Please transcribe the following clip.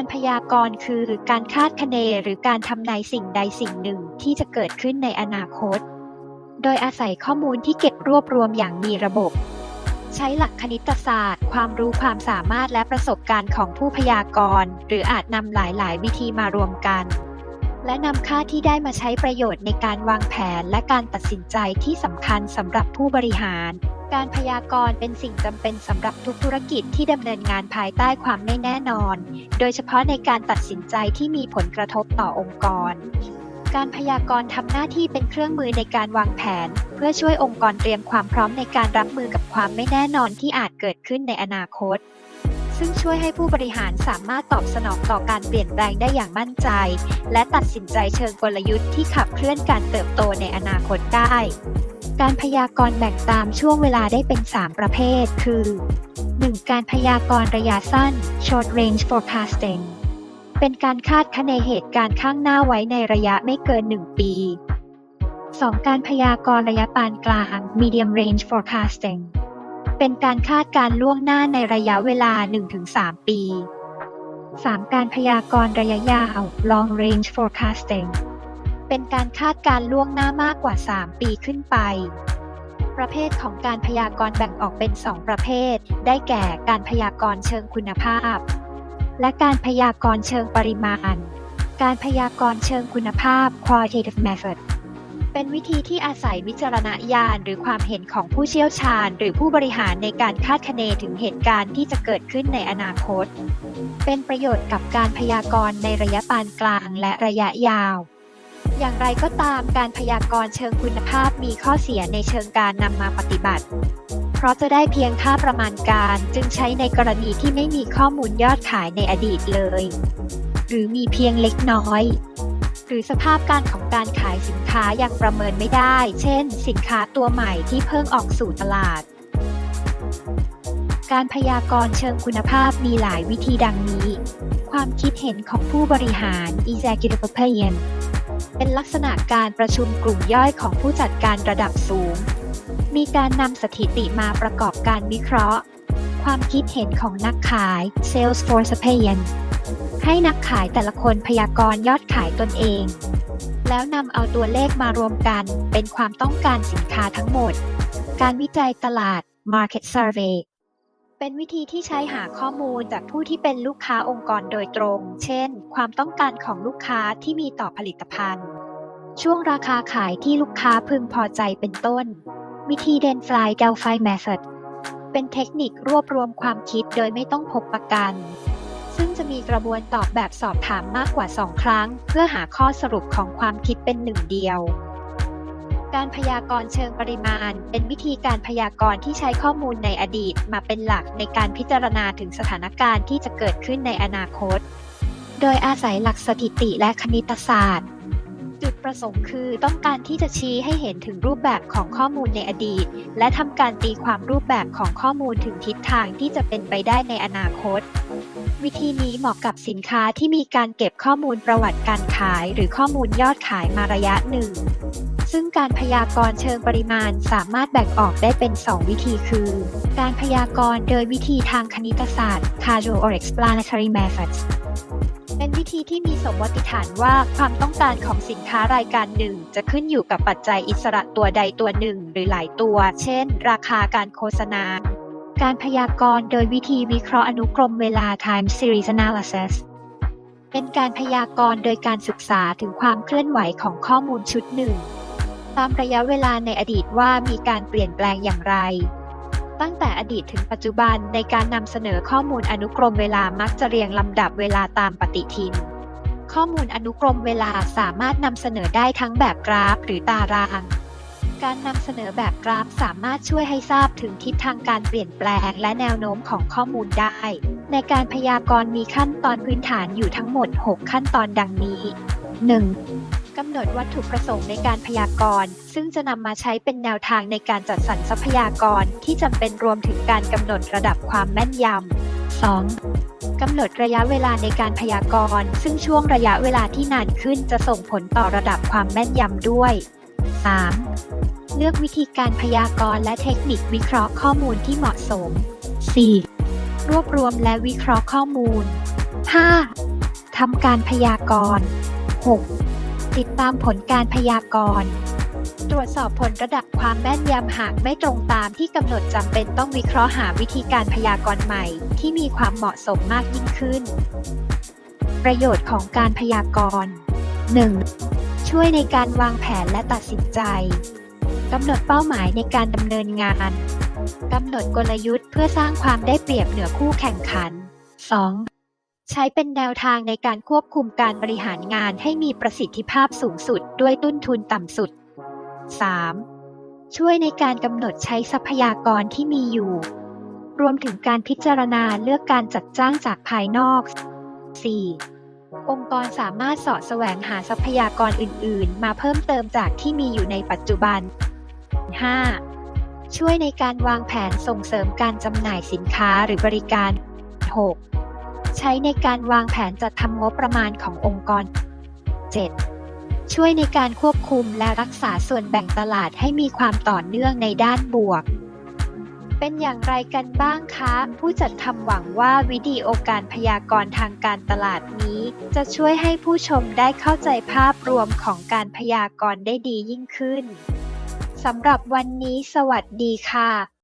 การพยากรณ์คือการคาดคะเนหรือการทำนายสิ่งใดสิ่งหนึ่งที่จะเกิดขึ้นในอนาคต โดยอาศัยข้อมูลที่เก็บรวบรวมอย่างมีระบบ ใช้หลักคณิตศาสตร์ ความรู้ความสามารถและประสบการณ์ของผู้พยากรณ์ หรืออาจนำหลาย ๆ วิธีมารวมกัน และนำค่าที่ได้มาใช้ประโยชน์ในการวางแผนและการตัดสินใจที่สำคัญสำหรับผู้บริหาร การพยากรณ์เป็นสิ่งจำเป็นสำหรับทุกธุรกิจที่ดำเนินงานภายใต้ความไม่แน่นอน โดยเฉพาะในการตัดสินใจที่มีผลกระทบต่อองค์กร การพยากรณ์ทำหน้าที่เป็นเครื่องมือในการวางแผน เพื่อช่วยองค์กรเตรียมความพร้อมในการรับมือกับความไม่แน่นอนที่อาจเกิดขึ้นในอนาคต ซึ่งช่วยให้ผู้บริหารสามารถตอบสนองต่อการเปลี่ยนแปลงได้อย่างมั่นใจ และตัดสินใจเชิงกลยุทธ์ที่ขับเคลื่อนการเติบโตในอนาคตได้ การพยากรณ์แบ่งตามช่วงเวลาได้เป็น 3 ประเภท คือ 1. การพยากรณ์ระยะสั้น short range forecasting เป็นการคาดคะเนเหตุการณ์ข้างหน้าไว้ในระยะไม่เกิน 1 ปี 2. การพยากรณ์ระยะปานกลาง medium range forecasting เป็นการคาดการล่วงหน้าในระยะเวลา 1-3 ปี 3. การพยากรณ์ระยะยาว long range forecasting เป็นการคาดการล่วงหน้ามากกว่า 3 ปีขึ้นไป ประเภทของการพยากรณ์แบ่งออกเป็น 2 ประเภท ได้แก่การพยากรณ์เชิงคุณภาพ และการพยากรณ์เชิงปริมาณ การพยากรณ์เชิงคุณภาพ qualitative method เป็นวิธีที่อาศัยวิจารณญาณหรือความเห็นของผู้เชี่ยวชาญ หรือผู้บริหารในการคาดคะเนถึงเหตุการณ์ที่จะเกิดขึ้นในอนาคต เป็นประโยชน์กับการพยากรณ์ในระยะปานกลางและระยะยาว อย่างไรก็ตามการพยากรณ์เชิงคุณภาพมีข้อเสียในเชิงการนำมาปฏิบัติ เพราะจะได้เพียงค่าประมาณการจึงใช้ในกรณีที่ไม่มีข้อมูลยอดขายในอดีตเลย หรือมีเพียงเล็กน้อย หรือสภาพการของการขายสินค้ายังประเมินไม่ได้ เช่น สินค้าตัวใหม่ที่เพิ่งออกสู่ตลาด การพยากรณ์เชิงคุณภาพมีหลายวิธีดังนี้ ความคิดเห็นของผู้บริหาร executive opinion เป็นลักษณะการประชุมกลุ่มย่อยของผู้จัดการระดับสูง มีการนำสถิติมาประกอบการวิเคราะห์ ความคิดเห็นของนักขาย Salesforce opinion ให้นักขายแต่ละคนพยากรณ์ยอดขายตนเอง แล้วนำเอาตัวเลขมารวมกันเป็นความต้องการสินค้าทั้งหมด การวิจัยตลาด Market Survey เป็นวิธีที่ใช้หาข้อมูลจากผู้ที่เป็นลูกค้าองค์กรโดยตรง เช่น ความต้องการของลูกค้าที่มีต่อผลิตภัณฑ์ ช่วงราคาขายที่ลูกค้าพึงพอใจเป็นต้น วิธี Denfly Delphi Method เป็นเทคนิครวบรวมความคิดโดยไม่ต้องพบประกัน ซึ่งจะมีกระบวนตอบแบบสอบถามมากกว่า 2 ครั้ง เพื่อหาข้อสรุปของความคิดเป็นหนึ่งเดียว การพยากรณ์เชิงปริมาณ เป็นวิธีการพยากรณ์ที่ใช้ข้อมูลในอดีต มาเป็นหลักในการพิจารณาถึงสถานการณ์ที่จะเกิดขึ้นในอนาคต โดยอาศัยหลักสถิติและคณิตศาสตร์ จุดประสงค์คือต้องการที่จะชี้ให้เห็นถึงรูปแบบของข้อมูลในอดีต และทำการตีความรูปแบบของข้อมูลถึงทิศทางที่จะเป็นไปได้ในอนาคต วิธีนี้เหมาะกับสินค้าที่มีการเก็บข้อมูลประวัติการขาย หรือข้อมูลยอดขายมาระยะหนึ่ง ซึ่งการพยากรณ์เชิงปริมาณสามารถแบ่งออกได้เป็น 2 วิธีคือ การพยากรณ์โดยวิธีทางคณิตศาสตร์ Causal or Explanatory Methods เป็นวิธีที่มีสมมติฐานว่าความต้องการของสินค้ารายการหนึ่ง จะขึ้นอยู่กับปัจจัยอิสระตัวใดตัวหนึ่ง หรือหลายตัว เช่น ราคาการโฆษณา การพยากรณ์โดยวิธีวิเคราะห์อนุกรมเวลา time series analysis เป็นการพยากรณ์โดยการศึกษาถึงความเคลื่อนไหวของข้อมูลชุดหนึ่ง ตามระยะเวลาในอดีตว่ามีการเปลี่ยนแปลงอย่างไร ตั้งแต่อดีตถึงปัจจุบันในการนำเสนอข้อมูลอนุกรมเวลามักจะเรียงลำดับเวลาตามปฏิทิน ข้อมูลอนุกรมเวลาสามารถนำเสนอได้ทั้งแบบกราฟหรือตาราง การนำเสนอแบบกราฟสามารถช่วยให้ทราบถึงทิศทางการเปลี่ยนแปลงและแนวโน้มของข้อมูลได้ ในการพยากรณ์มีขั้นตอนพื้นฐานอยู่ทั้งหมด 6 ขั้นตอนดังนี้ 1. กำหนดวัตถุประสงค์ในการพยากรณ์ ซึ่งจะนำมาใช้เป็นแนวทางในการจัดสรรทรัพยากรที่จำเป็นรวมถึงการกำหนดระดับความแม่นยำ 2. กำหนดระยะเวลาในการพยากรณ์ ซึ่งช่วงระยะเวลาที่นานขึ้นจะส่งผลต่อระดับความแม่นยำด้วย 3. เลือกวิธีการพยากรณ์และเทคนิควิเคราะห์ข้อมูลที่เหมาะสม 4. รวบรวมและวิเคราะห์ข้อมูล 5. ทำการพยากรณ์ 6. ติดตามผลการพยากรณ์ ตรวจสอบผลระดับความแม่นยำหากไม่ตรงตามที่กำหนดจำเป็นต้องวิเคราะห์หาวิธีการพยากรณ์ใหม่ ที่มีความเหมาะสมมากยิ่งขึ้น ประโยชน์ของการพยากรณ์ 1. ช่วยในการวางแผนและตัดสินใจกำหนดเป้าหมายในการดำเนินงานกำหนดกลยุทธ์เพื่อสร้างความได้เปรียบเหนือคู่แข่งขัน 2. ใช้เป็นแนวทางในการควบคุมการบริหารงานให้มีประสิทธิภาพสูงสุดด้วยต้นทุนต่ำสุด 3. ช่วยในการกำหนดใช้ทรัพยากรที่มีอยู่ รวมถึงการพิจารณาเลือกการจัดจ้างจากภายนอก 4. องค์กรสามารถสาะแสวงหาทรัพยากรอื่น ๆ มาเพิ่มเติมจากที่มีอยู่ในปัจจุบัน 5. ช่วยในการวางแผนส่งเสริมการจำหน่ายสินค้าหรือบริการ 6. ใช้ในการวางแผนจัดทำงบประมาณขององค์กร 7. ช่วยในการควบคุมและรักษาส่วนแบ่งตลาดให้มีความต่อเนื่องในด้านบวก เป็นอย่างไรกันบ้างคะ ผู้จัดทำหวังว่าวิดีโอการพยากรณ์ทางการตลาดนี้ จะช่วยให้ผู้ชมได้เข้าใจภาพรวมของการพยากรณ์ได้ดียิ่งขึ้นสำหรับวันนี้สวัสดีค่ะ